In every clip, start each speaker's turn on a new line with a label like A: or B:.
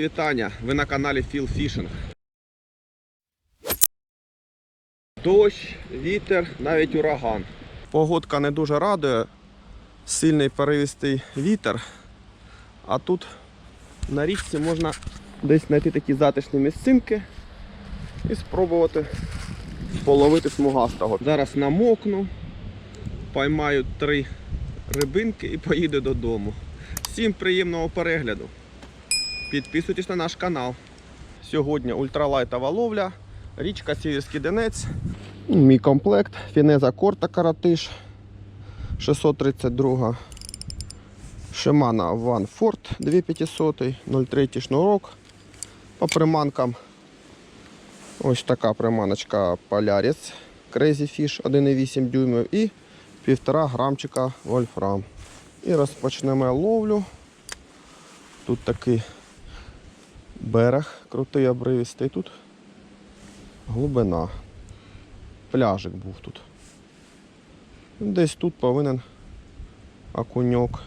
A: Вітання. Ви на каналі Feel Fishing. Дощ, вітер, навіть ураган. Погодка не дуже радує. Сильний перевістий вітер. А тут на річці можна десь знайти такі затишні місцинки і спробувати половити смугастого. Зараз намокну, поймаю три рибинки і поїду додому. Всім приємного перегляду. Підписуйтесь на наш канал. Сьогодні ультралайтова ловля, річка Сіверський Донець. Мій комплект, фінеза корта каратиш 632. Шимана Ван Форт 2500, 03 шнурок. По приманкам ось така приманочка Polaris Crazy Fish 1,8 дюймів і 1,5 грамчика вольфрам. І розпочнемо ловлю. Тут такий берег крутий обривістий. Тут глибина. Пляжик був тут. Десь тут повинен окуньок.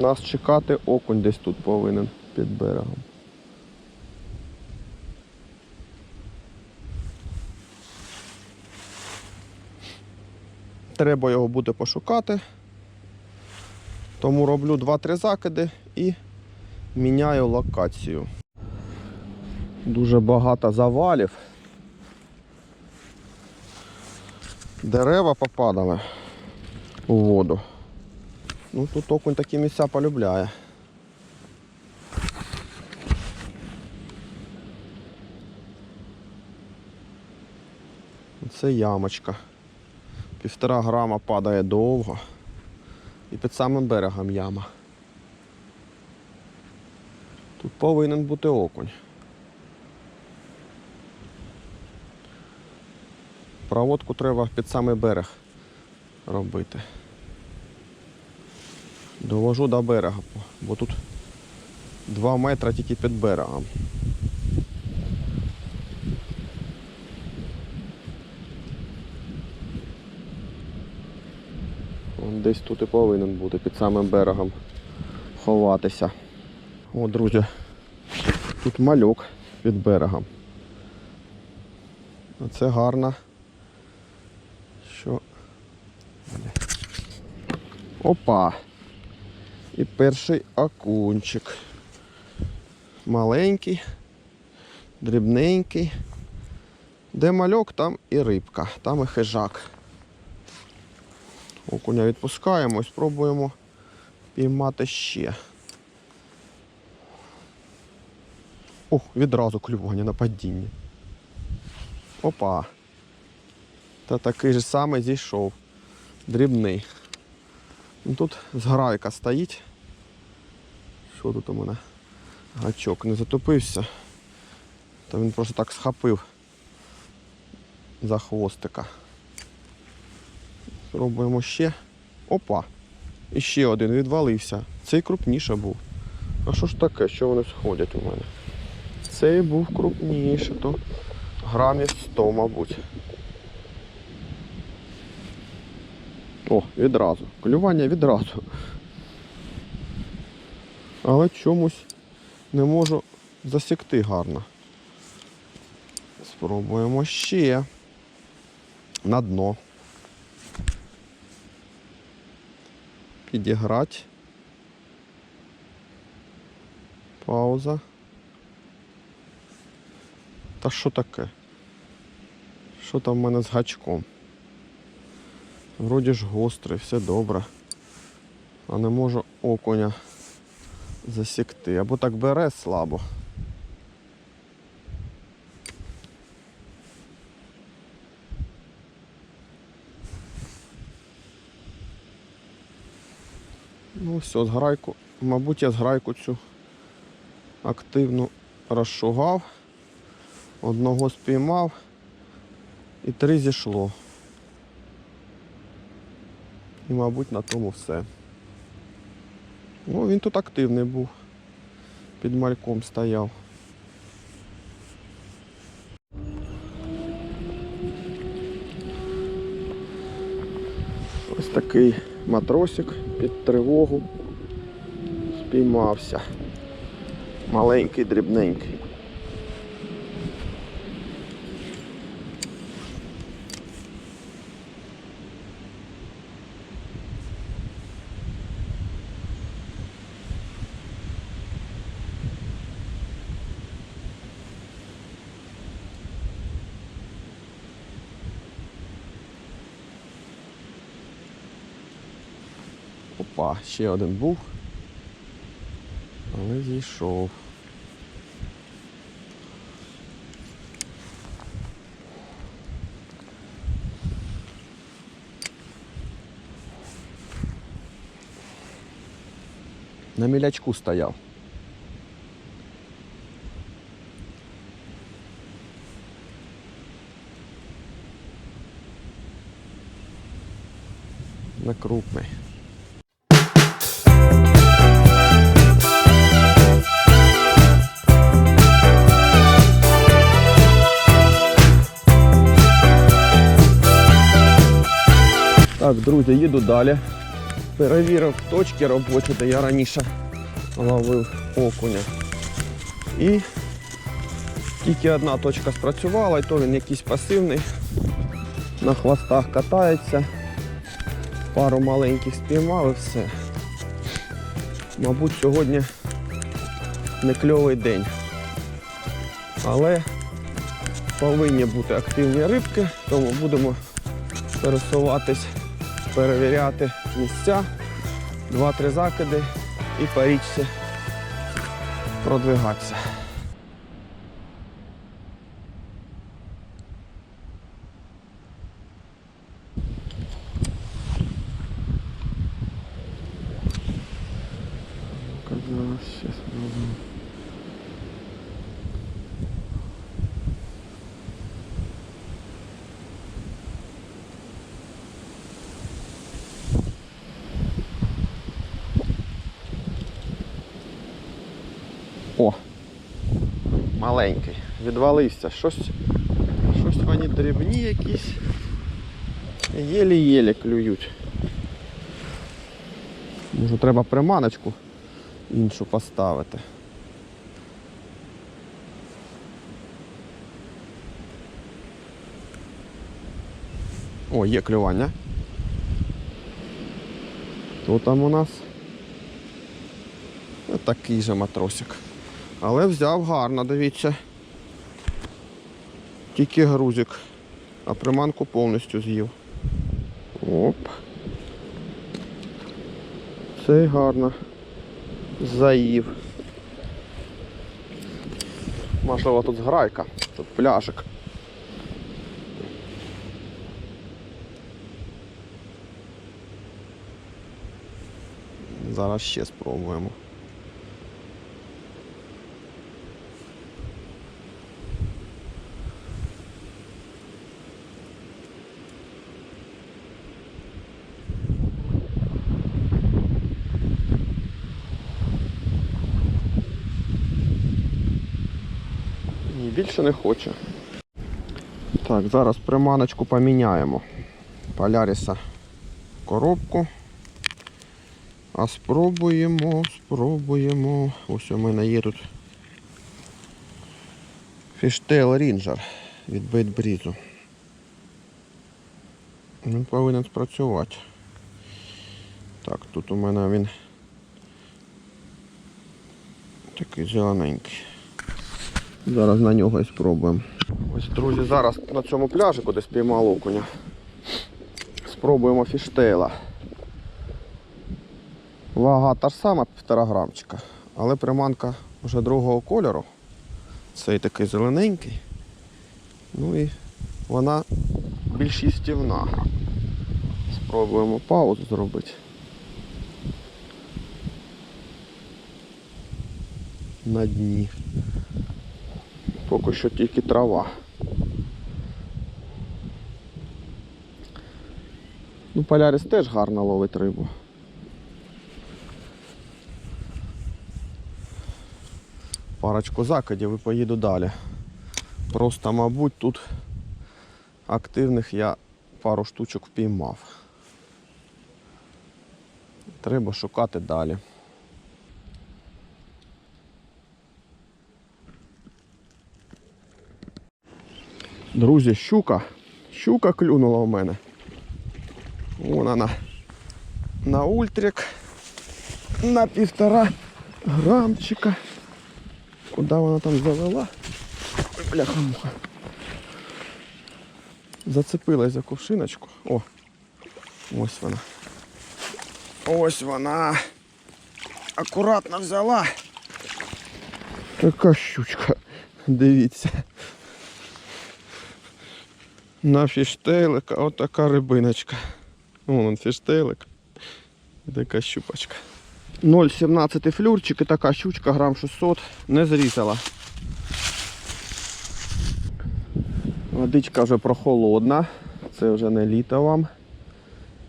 A: Нас чекати окунь десь тут повинен під берегом. Треба його буде пошукати. Тому роблю 2-3 закиди і міняю локацію. Дуже багато завалів. Дерева попадали у воду. Ну тут окунь такі місця полюбляє. Це ямочка. Півтора грама падає довго. І під самим берегом яма. Тут повинен бути окунь. Проводку треба під самий берег робити. Довожу до берега, бо тут 2 метри тільки під берегом. Десь тут і повинен бути під самим берегом ховатися. О, друзі, тут мальок під берегом. Це гарно. Що. Опа! І перший окунчик. Маленький, дрібненький. Де мальок, там і рибка, там і хижак. Окуня відпускаємо і спробуємо піймати ще. Ох, відразу клювання на падінні. Опа. Та такий же самий зійшов. Дрібний. Ну, Тут зграйка стоїть. Що тут у мене? Гачок не затопився. Та він просто так схопив за хвостика. Спробуємо ще. Опа! І ще один відвалився. Цей крупніше був. А що ж таке, що вони сходять у мене? Цей був крупніше, то грамів 100, мабуть. О, відразу. Клювання відразу. Але чомусь не можу засікти гарно. Спробуємо ще на дно. Підіграти. Пауза. Та що таке? Що там в мене з гачком? Вроді ж гострий, все добре. А не можу окуня засікти. Або так бере слабо. Все, зграйку. Мабуть, я зграйку цю активно розшугав. Одного спіймав і три зійшло. І, мабуть, на тому все. Ну, він тут активний був. Під мальком стояв. Ось такий матросик під тривогу спіймався. Маленький, дрібненький. Опа, ще один був. Але зійшов. На мілячку стояв. На крупний. Так, друзі, їду далі. Перевірив точки робочі, де я раніше ловив окуня. І тільки одна точка спрацювала, і то він якийсь пасивний. На хвостах катається. Пару маленьких спіймав і все. Мабуть, сьогодні не кльовий день. Але повинні бути активні рибки, тому будемо пересуватись, перевіряти місця, два-три закиди і парічці продвигатися. Маленький. Відвалився. Щось, щось вони дрібні якісь. Єлі-єлі клюють. Може треба приманочку іншу поставити. О, є клювання. Хто там у нас? Такий же матросик. Але взяв гарно, дивіться. Тільки грузик, а приманку повністю з'їв. Оп. Цей гарно. Заїв. Можливо, тут зграйка, тут пляжик. Зараз ще спробуємо. Ні, більше не хоче. Так, зараз приманочку поміняємо. Поляріса коробку. А спробуємо, спробуємо. Ось у мене є тут Fishtail Ranger від Бейтбрізу. Він повинен спрацювати. Так, тут у мене він такий зелененький. Зараз на нього і спробуємо. Ось, друзі, зараз на цьому пляжі, куди спіймав окуня. Спробуємо фіштейла. Вага та ж сама, півтора грамчика, але приманка вже другого кольору. Цей такий зелененький. Ну і вона більш їстівна. Спробуємо паузу зробити. На дні. Поки що тільки трава. Ну, Полярис теж гарно ловить рибу. Парочку закидів і поїду далі. Просто, мабуть, тут активних я пару штучок впіймав. Треба шукати далі. Друзі, щука. Щука клюнула у мене. Вон вона. На ультрик. На півтора грамчика. Куди вона там завела? Ой, Бляха-муха. Зацепилась за кувшиночку. О, ось вона. Ось вона. Акуратно взяла. Така щучка. Дивіться. На фіштейлика отака рибиночка. Вон он фіштейлик. Така щупачка. 0,17 флюрчик і така щучка грам 600 не зрізала. Водичка вже прохолодна, це вже не літо вам.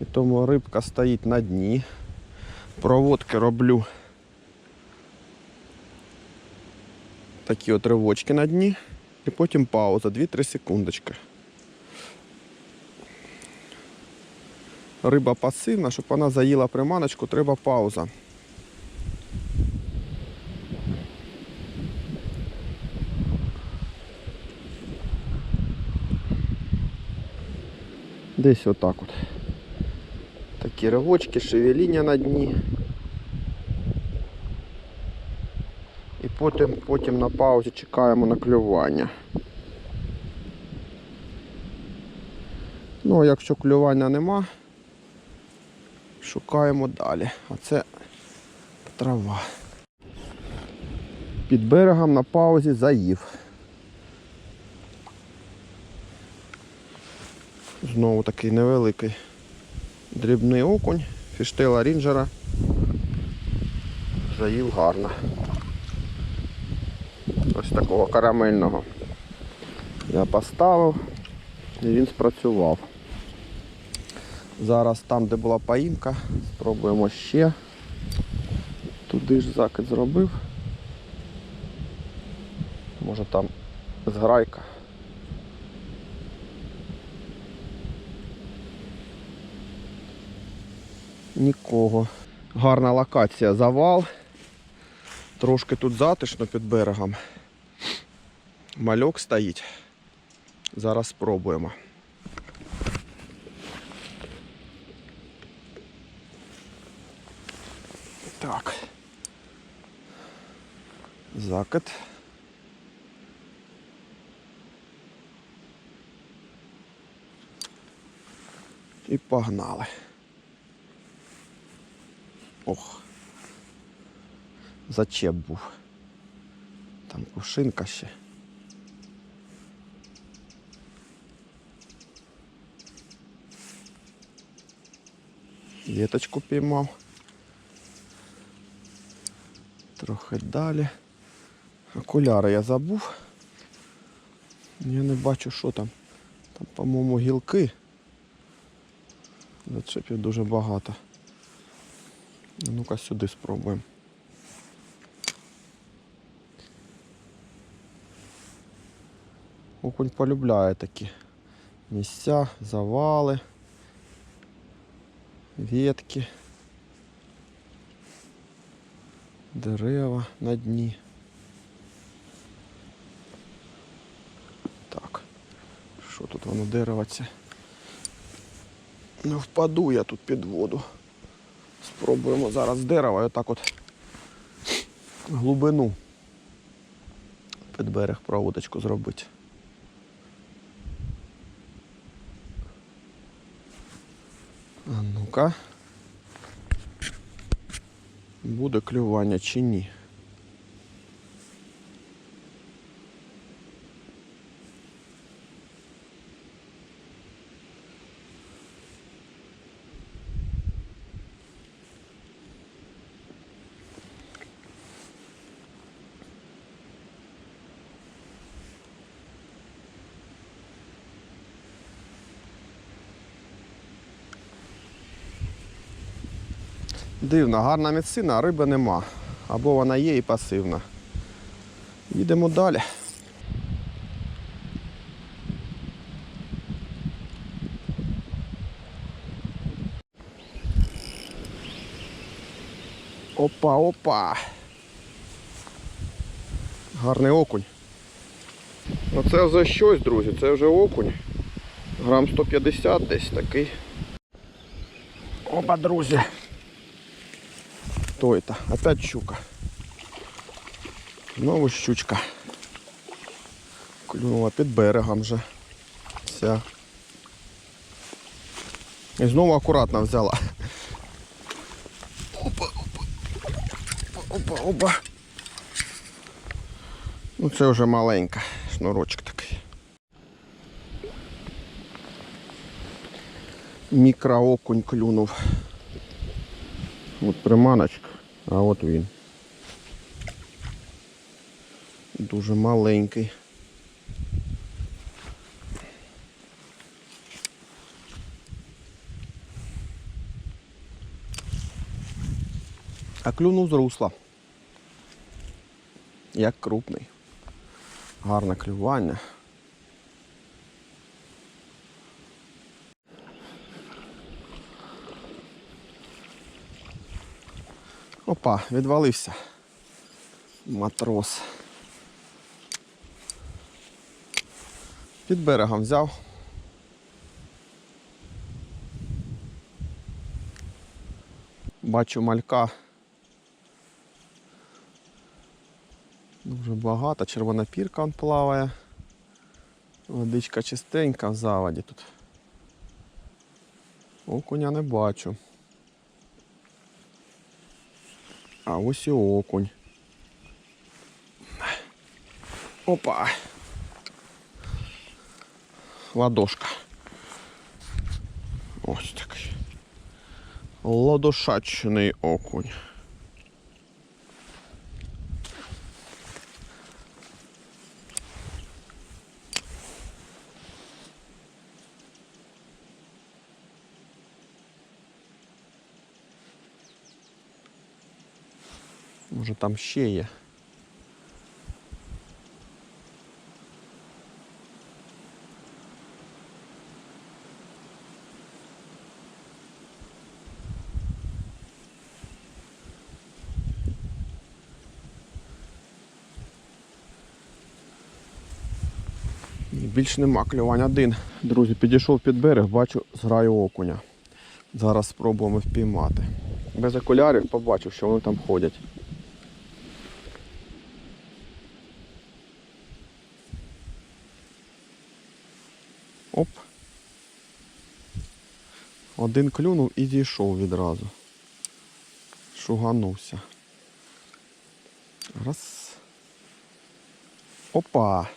A: І тому рибка стоїть на дні. Проводки роблю такі от ривочки на дні. І потім пауза 2-3 секундочки. Риба пасивна, щоб вона заїла приманочку, треба пауза. Десь отак от. Такі ривочки, шевеління на дні. І потім, потім на паузі чекаємо на клювання. Ну, а якщо клювання нема, шукаємо далі. А це трава. Під берегом на паузі заїв. Знову такий невеликий дрібний окунь, фіштила рінджера. Заїв гарно. Ось такого карамельного. Я поставив і він спрацював. Зараз там, де була поїмка, спробуємо ще. Туди ж закид зробив. Може там зграйка. Нікого. Гарна локація, завал. Трошки тут затишно під берегом. Мальок стоїть. Зараз спробуємо. Так. Закид. І погнали. Ох. Зачеп був. Там кувшинка ще. Віточку піймав. Трохи далі. Окуляри я забув. Я не бачу, що там. Там, по-моєму, гілки. Зачепів дуже багато. Ну-ка сюди спробуємо. Окунь полюбляє такі місця, завали, ветки, дерева на дні. Так, що тут воно дерево? Не впаду я тут під воду. Спробуємо зараз з дерева і отак от глибину під берег проводочку зробити. А ну-ка. Буде клювання чи ні? Дивно, гарна місцина, а риби нема. Або вона є і пасивна. Їдемо далі. Опа, опа. Гарний окунь. Ну це вже щось, друзі, це вже окунь. Грам 150 десь такий. Опа, друзі. Хто это? Опять щука. Знову щучка. Клюнула під берегом вже. Вся. І знову акуратно взяла. Опа, опа. Опа, опа. Ну це вже маленька, шнурочок такий. Мікроокунь клюнув. От приманочка, а от він. Дуже маленький. А клюнув з русла. Як крупний. Гарне клювання. Опа, відвалився. Матрос. Під берегом взяв. Бачу малька. Дуже багато, червона пірка он плаває. Водичка чистенька в заводі тут. Окуня не бачу. А ось і окунь. Опа. Ладошка. Ось такий. Ладошачний окунь. Може там ще є. Більш нема клювань один. Друзі, підійшов під берег, бачу зграю окуня. Зараз спробуємо впіймати. Без окулярів побачив, що вони там ходять. Оп. Один клюнув і зійшов відразу. Шуганувся. Раз. Опа.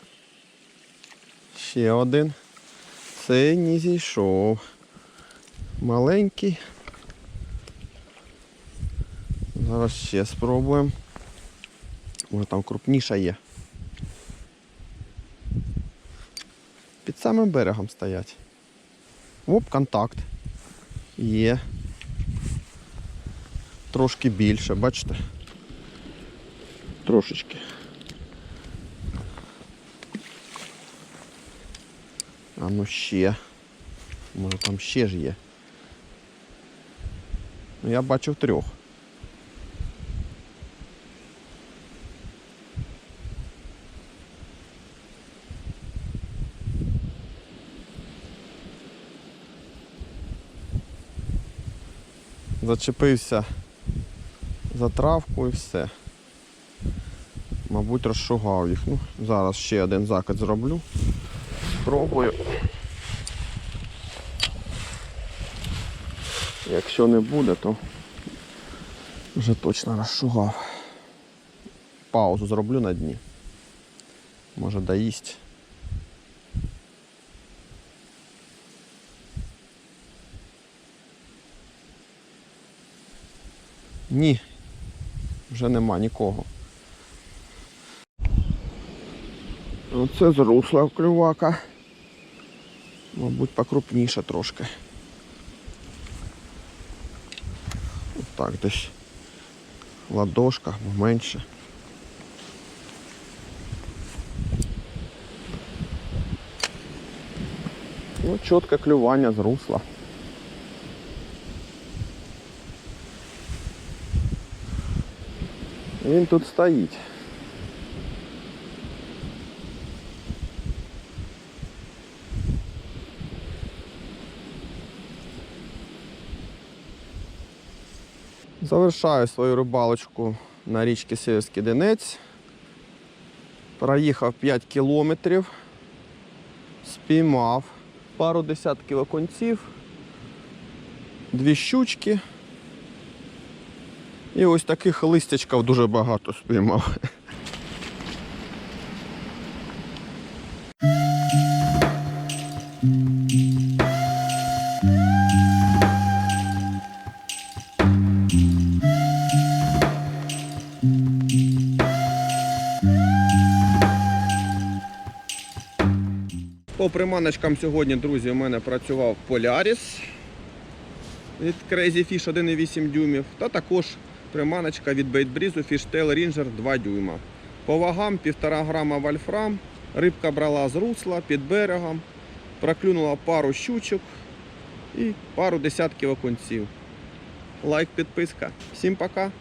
A: Ще один. Цей не зійшов. Маленький. Зараз ще спробуємо. Може там крупніша є. Під самим берегом стоять. Оп, контакт. Є. Трошки більше, бачите? Трошечки. А ну ще. Може там ще ж є. Ну я бачив трьох. Зачепився за травку і все. Мабуть, розшугав їх. Ну, зараз ще один закид зроблю. Спробую. Якщо не буде, то вже точно розшугав. Паузу зроблю на дні. Може доїсть. Ні, вже нема нікого. Оце з русла клювака. Мабуть, покрупніше трошки. Так, десь ладошка менше. Ну, чітке клювання з русла. Він тут стоїть. Завершаю свою рибалочку на річці Сіверський Донець. Проїхав 5 кілометрів, спіймав пару десятків окунців, дві щучки. І ось таких листячків дуже багато спіймав. По приманочкам сьогодні, друзі, у мене працював Polaris від Crazy Fish 1,8 дюймів. Та також приманочка від бейтбрізу Fishtail Ranger 2 дюйма. По вагам 1,5 грама вольфрам. Рибка брала з русла під берегом. Проклюнула пару щучок і пару десятків окунців. Лайк, підписка. Всім пока!